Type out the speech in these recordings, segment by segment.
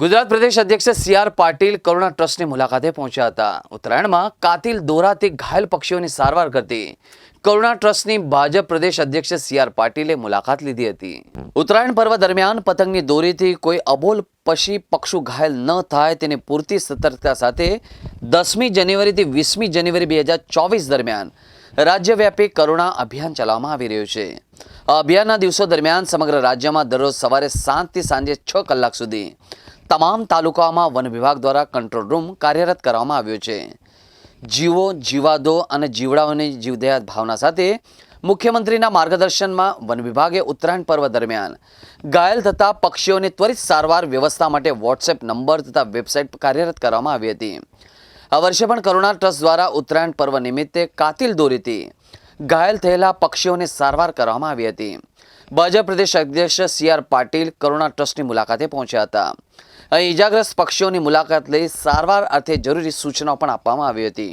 ગુજરાત પ્રદેશ અધ્યક્ષ C R Patil કરુણા ટ્રસ્ટની મુલાકાતે પહોંચ્યા હતા. ઉત્તરાયણમાં કાતિલ દોરાથી ઘાયલ પક્ષીઓની સારવાર કરતી કરુણા ટ્રસ્ટની ભાજપ પ્રદેશ અધ્યક્ષ સી આર પાટીલે મુલાકાત લીધી હતી. ઉત્તરાયણ પર્વ દરમિયાન પતંગની દોરીથી કોઈ અબોલ પશી પક્ષુ ઘાયલ ન થાય તેની પૂરતી સતર્કતા સાથે દસમી જાન્યુઆરીથી વીસમી જાન્યુઆરી બે હજાર ચોવીસ દરમિયાન રાજ્યવ્યાપી કરુણા અભિયાન ચલાવવામાં આવી રહ્યું છે. અભિયાનના દિવસો દરમિયાન સમગ્ર રાજ્યમાં દરરોજ સવારે સાતથી સાંજે છ કલાક સુધી તમામ તાલુકાઓમાં વન વિભાગ દ્વારા કંટ્રોલ રૂમ કાર્યરત કરવામાં આવ્યો છે. જીવો, જીવાદો અને જીવડાઓની જીવદયા ભાવના સાથે મુખ્યમંત્રીના માર્ગદર્શનમાં વન વિભાગે ઉત્તરાયણ પર્વ દરમિયાન ઘાયલ થતા પક્ષીઓની ત્વરિત સારવાર વ્યવસ્થા માટે વોટ્સએપ નંબર તથા વેબસાઇટ કાર્યરત કરવામાં આવી હતી. આ વર્ષે પણ કરુણા ટ્રસ્ટ દ્વારા ઉત્તરાયણ પર્વ નિમિત્તે કાતિલ દોરીથી ઘાયલ થયેલા પક્ષીઓની સારવાર કરવામાં આવી હતી. ભાજપ પ્રદેશ અધ્યક્ષ સી આર પાટીલ કરુણા ટ્રસ્ટની મુલાકાતે પહોંચ્યા હતા. અહીં ઇજાગ્રસ્ત પક્ષીઓની મુલાકાત લઈ સારવાર અર્થે જરૂરી સૂચનાઓ પણ આપવામાં આવી હતી.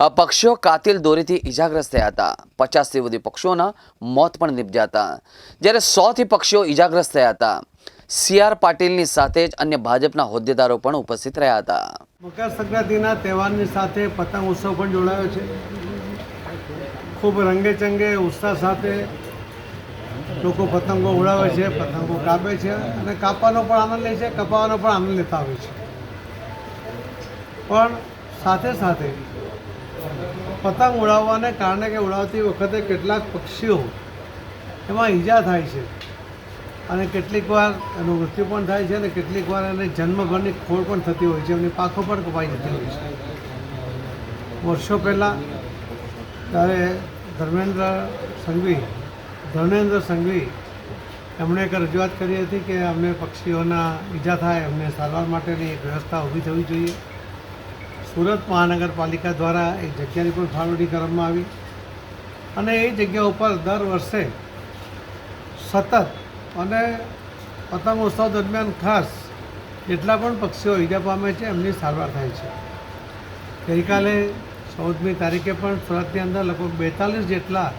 આ પક્ષીઓ કાતિલ દોરીથી ઇજાગ્રસ્ત થયા હતા. પચાસથી વધુ પક્ષીઓના મોત પણ નીપજ્યા હતા જ્યારે સોથી પક્ષીઓ ઇજાગ્રસ્ત થયા હતા. સી આર પાટીલની સાથે જ અન્ય ભાજપના હોદ્દેદારો પણ ઉપસ્થિત રહ્યા હતા. મકર સંક્રાંતિના તહેવારની સાથે પતંગ ઉત્સવ પણ જોડાયો છે. ખૂબ રંગે ચંગે ઉત્સાહ સાથે લોકો પતંગો ઉડાવે છે, પતંગો કાપે છે અને કાપવાનો પણ આનંદ લે છે, કપાવાનો પણ આનંદ લેતા હોય છે. પણ સાથે સાથે પતંગ ઉડાવવાને કારણે કે ઉડાવતી વખતે કેટલાક પક્ષીઓ એમાં ઈજા થાય છે અને કેટલીક વાર એનું મૃત્યુ પણ થાય છે અને કેટલીક વાર એને જન્મભરની ખોળ પણ થતી હોય છે, એમની પાખો પણ કપાઈ જતી હોય છે. વર્ષો પહેલાં ત્યારે ધર્મેન્દ્ર સંઘવી ધર્મેન્દ્ર સંઘવી, એમણે એક રજૂઆત કરી હતી કે અમને પક્ષીઓના ઈજા થાય એમને સારવાર માટેની એક વ્યવસ્થા ઊભી થવી જોઈએ. સુરત મહાનગરપાલિકા દ્વારા એક જગ્યાની પણ ફાળવણી કરવામાં આવી અને એ જગ્યા ઉપર દર વર્ષે સતત અને પતંગોત્સવ દરમિયાન ખાસ જેટલા પણ પક્ષીઓ ઈજા પામે છે, એમની સારવાર થાય છે. ગઈકાલે ચૌદમી તારીખે પણ સુરતની અંદર લગભગ બેતાલીસ જેટલા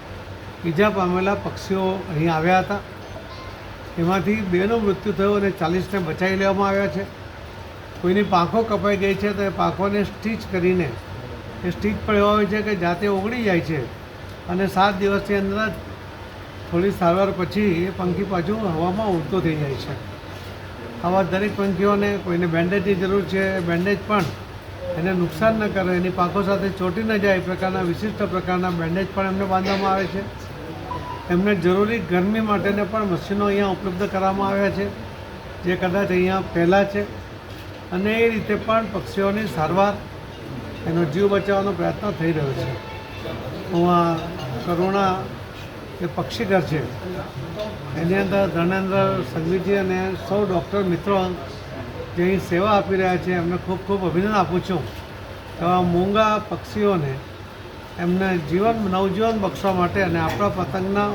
ઈજા પામેલા પક્ષીઓ અહીં આવ્યા હતા. એમાંથી બેનું મૃત્યુ થયું અને ચાલીસને બચાવી લેવામાં આવ્યા છે. કોઈની પાંખો કપાઈ ગઈ છે તો એ પાંખોને સ્ટીચ કરીને એ સ્ટીચ પણ એવા હોય છે કે જાતે ઓગળી જાય છે અને સાત દિવસની અંદર જ થોડી સારવાર પછી એ પંખી પાછું હવામાં ઉડતો થઈ જાય છે. આવા દરેક પંખીઓને, કોઈને બેન્ડેજની જરૂર છે બેન્ડેજ પણ એને નુકસાન ન કરે, એની પાંખો સાથે ચોંટી ન જાય, એ પ્રકારના વિશિષ્ટ પ્રકારના બેન્ડેજ પણ એમને બાંધવામાં આવે છે. એમને જરૂરી ગરમી માટેને પણ મશીનો અહીંયા ઉપલબ્ધ કરવામાં આવ્યા છે, જે કદાચ અહીંયા પહેલાં છે. અને એ રીતે પણ પક્ષીઓની સારવાર એનો જીવ બચાવવાનો પ્રયત્ન થઈ રહ્યો છે. હું આ કરુણા જે પક્ષીઘર છે. એની અંદર ધર્મેન્દ્ર સંઘવીજી અને સૌ ડૉક્ટર મિત્રો જે અહીં સેવા આપી રહ્યા છે, એમને ખૂબ ખૂબ અભિનંદન આપું છું. એવા મૂંગા પક્ષીઓને એમને જીવન, નવજીવન બક્ષવા માટે અને આપણા પતંગના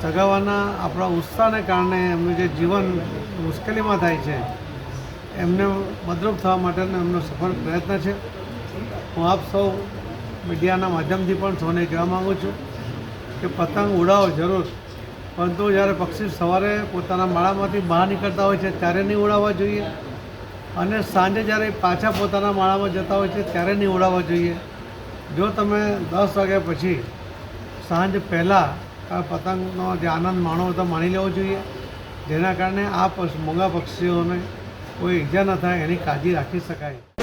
ચગાવવાના આપણા ઉત્સાહને કારણે એમનું જે જીવન મુશ્કેલીમાં થાય છે, એમને મદરૂપ થવા માટેનો એમનો સફળ પ્રયત્ન છે. હું આપ સૌ મીડિયાના માધ્યમથી પણ સૌને કહેવા માગું છું કે પતંગ ઉડાવો જરૂર. પરંતુ જ્યારે પક્ષી સવારે પોતાના માળામાંથી બહાર નીકળતા હોય છે, ત્યારે નહીં ઉડાવવા જોઈએ. અને સાંજે જ્યારે પાછા પોતાના માળામાં જતા હોય છે, ત્યારે નહીં ઉડાવવા જોઈએ. જો તમે દસ વાગ્યા પછી સાંજ પહેલાં આ પતંગનો જે આનંદ માણો તો માણી લેવો જોઈએ. જેના કારણે આ મોંઘા પક્ષીઓને કોઈ ઈજા ન થાય, એની કાળજી રાખી શકાય.